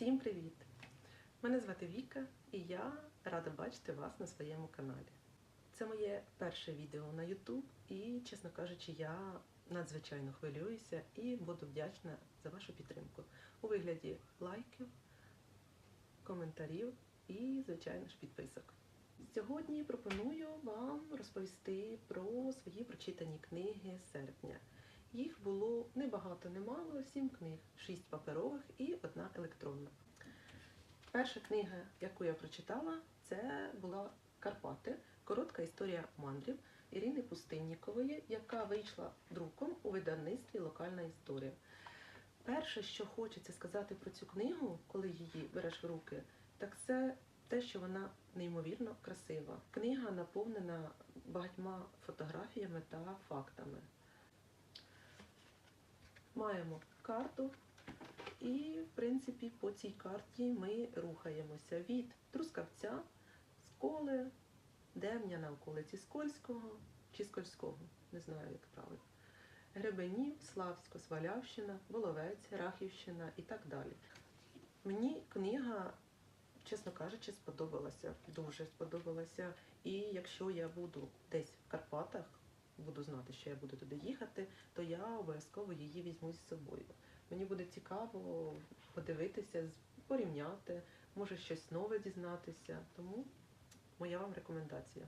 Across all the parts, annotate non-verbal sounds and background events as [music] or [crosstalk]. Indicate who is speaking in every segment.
Speaker 1: Всім привіт! Мене звати Віка і я рада бачити вас на своєму каналі. Це моє перше відео на YouTube і, чесно кажучи, я надзвичайно хвилююся і буду вдячна за вашу підтримку у вигляді лайків, коментарів і, звичайно ж, підписок. Сьогодні пропоную вам розповісти про свої прочитані книги серпня. Їх було не багато, не сім книг, шість паперових і одна електронна. Перша книга, яку я прочитала, це була Карпати. Коротка історія мандрів Ірини Пустиннікової, яка вийшла друком у видавництві Локальна історія. Перше, що хочеться сказати про цю книгу, коли її береш в руки, так це те, що вона неймовірно красива. Книга наповнена багатьма фотографіями та фактами. Маємо карту, і, в принципі, по цій карті ми рухаємося від Трускавця, Сколи, Демня на околиці Скольського чи Скольського, не знаю, як правильно. Гребенів, Славсько, Свалявщина, Воловець, Рахівщина і так далі. Мені книга, чесно кажучи, сподобалася, дуже сподобалася. І якщо я буду десь в Карпатах, буду знати, що я буду туди їхати, то я обов'язково її візьму з собою. Мені буде цікаво подивитися, порівняти, може щось нове дізнатися. Тому моя вам рекомендація.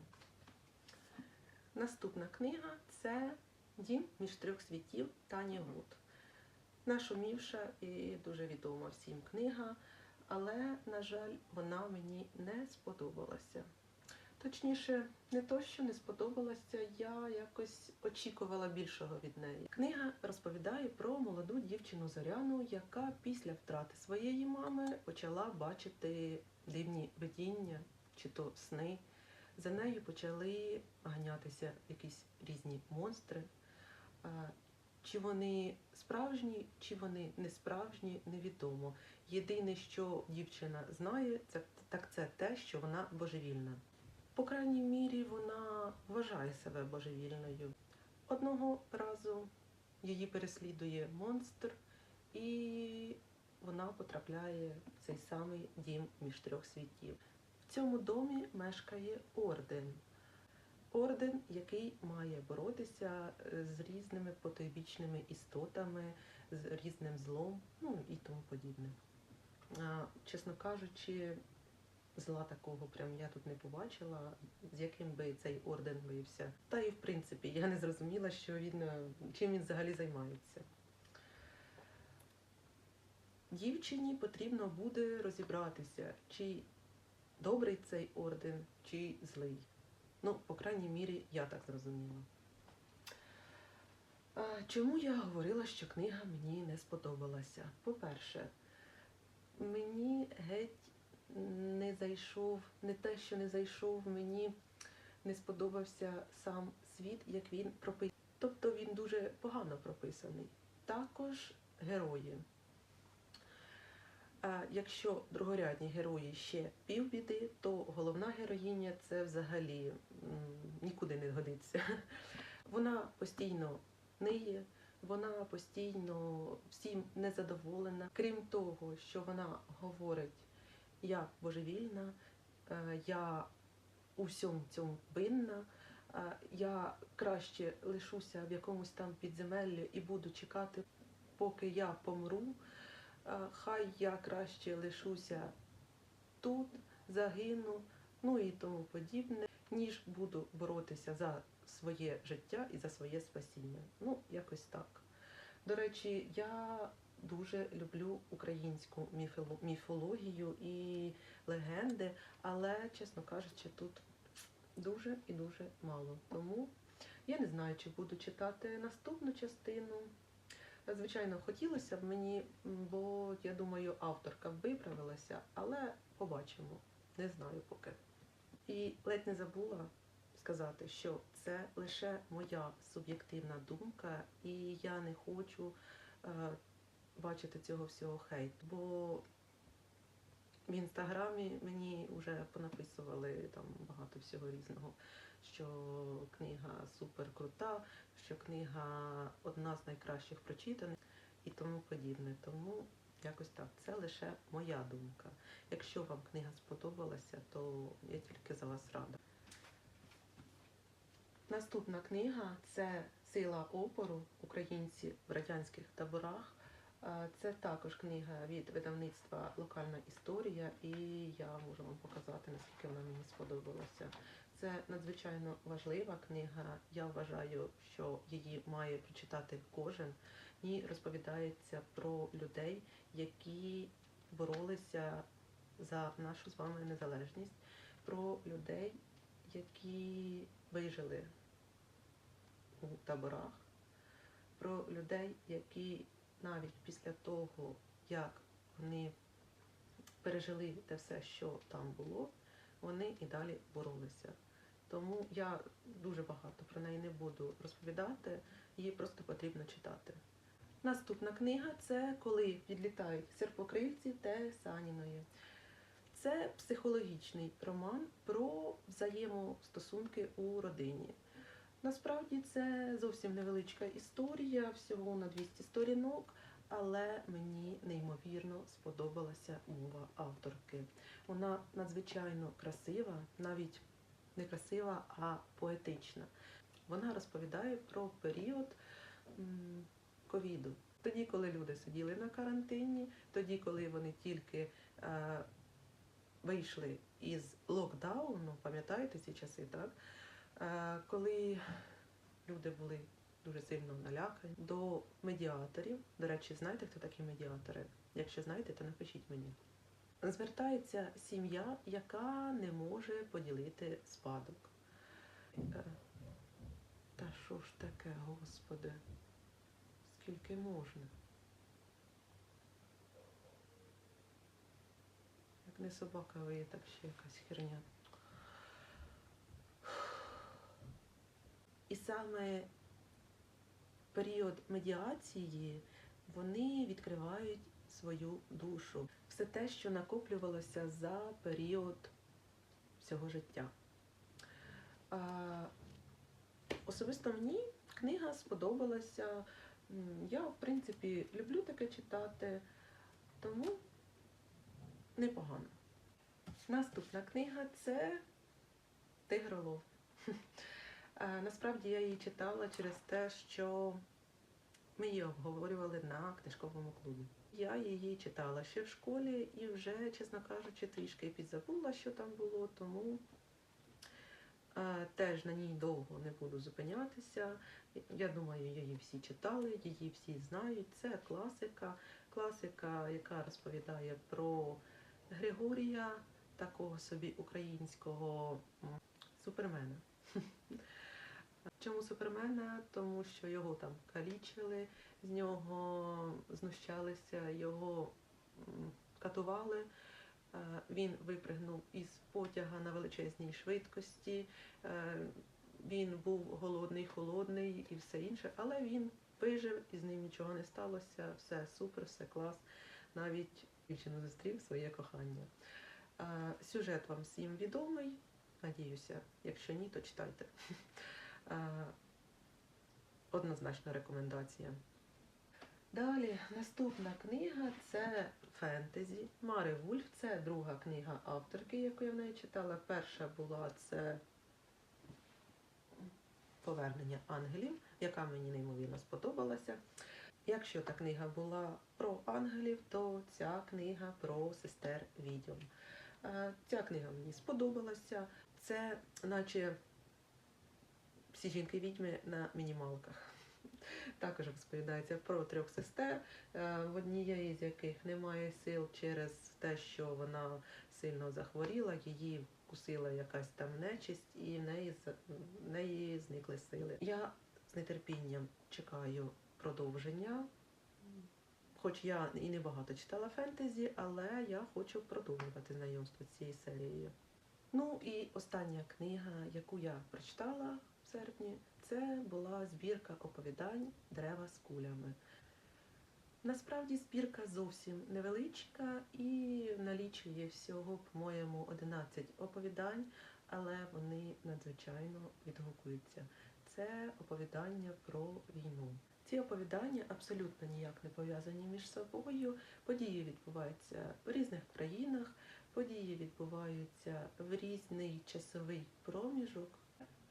Speaker 1: Наступна книга це Дім між трьох світів Тані Гуд. Нашумівша і дуже відома всім книга, але, на жаль, вона мені не сподобалася. Точніше, не то, що не сподобалася, я якось очікувала більшого від неї. Книга розповідає про молоду дівчину Зоряну, яка після втрати своєї мами почала бачити дивні видіння чи то сни. За нею почали ганятися якісь різні монстри. Чи вони справжні, чи вони не справжні, невідомо. Єдине, що дівчина знає, це так це те, що вона божевільна. По крайній мірі вона вважає себе божевільною. Одного разу її переслідує монстр, і вона потрапляє в цей самий дім між трьох світів. В цьому домі мешкає орден. Орден, який має боротися е, з різними потойбічними істотами, з різним злом, ну і тому подібне. Чесно кажучи, зла такого прям я тут не побачила, з яким би цей орден бився. Та і в принципі я не зрозуміла, що він е, чим він взагалі займається. Дівчині потрібно буде розібратися, чи добрий цей орден, чи злий. Ну, по крайній мірі, я так зрозуміла. Чому я говорила, що книга мені не сподобалася? По-перше, мені геть не зайшов, не те, що не зайшов, мені не сподобався сам світ, як він прописаний. Тобто він дуже погано прописаний. Також герої. А якщо другорядні герої ще півбіди, то головна героїня це взагалі нікуди не годиться. Вона постійно ниє, вона постійно всім незадоволена. Крім того, що вона говорить, я божевільна, е, я у всьому цьому винна, е, я краще лишуся в якомусь там підземеллі і буду чекати, поки я помру. Е, Хай я краще лишуся тут, загину, ну і тому подібне, ніж буду боротися за своє життя і за своє спасіння. Ну, якось так. До речі, я дуже люблю українську міфологію і легенди, але, чесно кажучи, тут дуже і дуже мало. Тому я не знаю, чи буду читати наступну частину. Звичайно, хотілося б мені, бо я думаю, авторка виправилася, але побачимо. Не знаю поки. І ледь не забула сказати, що це лише моя суб'єктивна думка, і я не хочу е, бачити цього всього хейт. Бо в інстаграмі мені вже понаписували там багато всього різного, що книга супер крута, що книга одна з найкращих прочитаних і тому подібне. Тому Якось так. Це лише моя думка. Якщо вам книга сподобалася, то я тільки за вас рада. Наступна книга це Сила опору українці в радянських таборах. Це також книга від видавництва Локальна історія, і я можу вам показати, наскільки вона мені сподобалася. Це надзвичайно важлива книга. Я вважаю, що її має прочитати кожен. Ній розповідається про людей, які боролися за нашу з вами незалежність, про людей, які вижили у таборах, про людей, які навіть після того, як вони пережили те все, що там було, вони і далі боролися. Тому я дуже багато про неї не буду розповідати, її просто потрібно читати. Наступна книга це коли відлітають серпокрильці Те Саніної. Це психологічний роман про взаємостосунки у родині. Насправді це зовсім невеличка історія, всього на 200 сторінок, але мені неймовірно сподобалася мова авторки. Вона надзвичайно красива, навіть не красива, а поетична. Вона розповідає про період ковіду. Тоді, коли люди сиділи на карантині, тоді, коли вони тільки е, вийшли із локдауну, пам'ятаєте ці часи, так? Е, коли люди були дуже сильно налякані, до медіаторів. До речі, знаєте, хто такі медіатори? Якщо знаєте, то напишіть мені. Звертається сім'я, яка не може поділити спадок. Е, Та що ж таке, господи? Скільки можна? Як не собака виє, так ще якась херня. І саме період медіації вони відкривають свою душу. Все те, що накоплювалося за період всього життя. Особисто мені книга сподобалася. Я, в принципі, люблю таке читати, тому непогано. Наступна книга це Тигролов. Е, Насправді я її читала через те, що ми її обговорювали на книжковому клубі. Я її читала ще в школі і вже, чесно кажучи, трішки підзабула, що там було, тому е, теж на ній довго не буду зупинятися. Я думаю, її всі читали, її всі знають. Це класика, класика, яка розповідає про Григорія, такого собі українського супермена. [laughs] Чому супермена? Тому що його там калічили, з нього знущалися, його катували. Е, Він випригнув із потяга на величезній швидкості. Е, Він був голодний, холодний і все інше, але він вижив, і з ним нічого не сталося. Все супер, все клас. Навіть дівчину зустрів своє кохання. Е, Сюжет вам всім відомий. Надіюся, якщо ні, то читайте. [laughs] Е, Однозначна рекомендація. Далі, наступна книга це фентезі. Мари Вульф. Це друга книга авторки, яку я в неї читала. Перша була це Повернення ангелів, яка мені неймовірно сподобалася. Якщо та книга була про ангелів, то ця книга про сестер відьом. Е, Ця книга мені сподобалася. Це наче всі жінки відьми на мінімалках. Також розповідається про трьох сестер, е, в однієї з яких немає сил через те, що вона сильно захворіла, її вкусила якась там нечисть, і в неї, в неї зникли сили. Я з нетерпінням чекаю продовження. Хоч я і не багато читала фентезі, але я хочу продовжувати знайомство з цією серією. Ну і остання книга, яку я прочитала в серпні, це була збірка оповідань Дерева з кулями. Насправді збірка зовсім невеличка і налічує всього, по-моєму, 11 оповідань, але вони надзвичайно відгукуються. Це оповідання про війну. Ці оповідання абсолютно ніяк не пов'язані між собою. Події відбуваються в різних країнах, події відбуваються в різний часовий проміжок.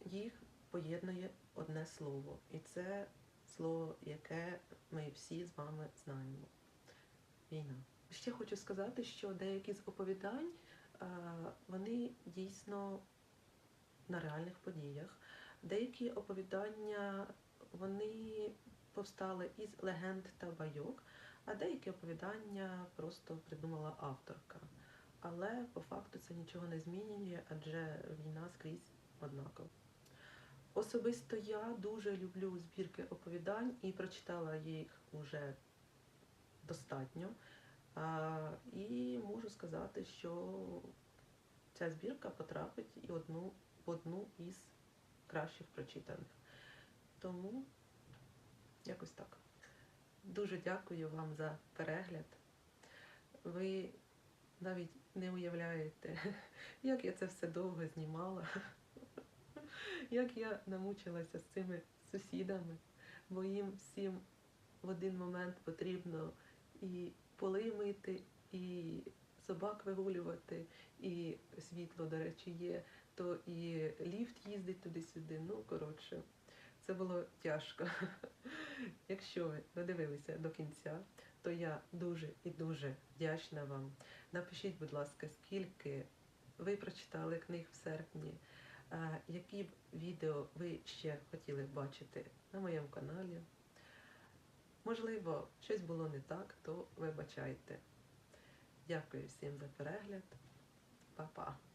Speaker 1: Їх поєднує одне слово, і це слово, яке ми всі з вами знаємо. Війна. Ще хочу сказати, що деякі з оповідань е, вони дійсно на реальних подіях. Деякі оповідання вони повстали із легенд та байок, а деякі оповідання просто придумала авторка. Але по факту це нічого не змінює, адже війна скрізь однакова. Особисто я дуже люблю збірки оповідань і прочитала їх уже достатньо. І можу сказати, що ця збірка потрапить і одну в одну із кращих прочитаних. Тому якось так. Дуже дякую вам за перегляд. Ви навіть не уявляєте, [laughs] як я це все довго знімала, [laughs] як я намучилася з цими сусідами, бо їм всім в один момент потрібно і поли мити, і собак вигулювати, і світло, до речі, є, то і ліфт їздить туди-сюди. Ну, коротше, це було тяжко. Якщо ви додивилися до кінця, то я дуже і дуже вдячна вам. Напишіть, будь ласка, скільки ви прочитали книг в серпні, які відео ви ще хотіли бачити на моєму каналі. Можливо, щось було не так, то вибачайте. Дякую всім за перегляд. Па-па!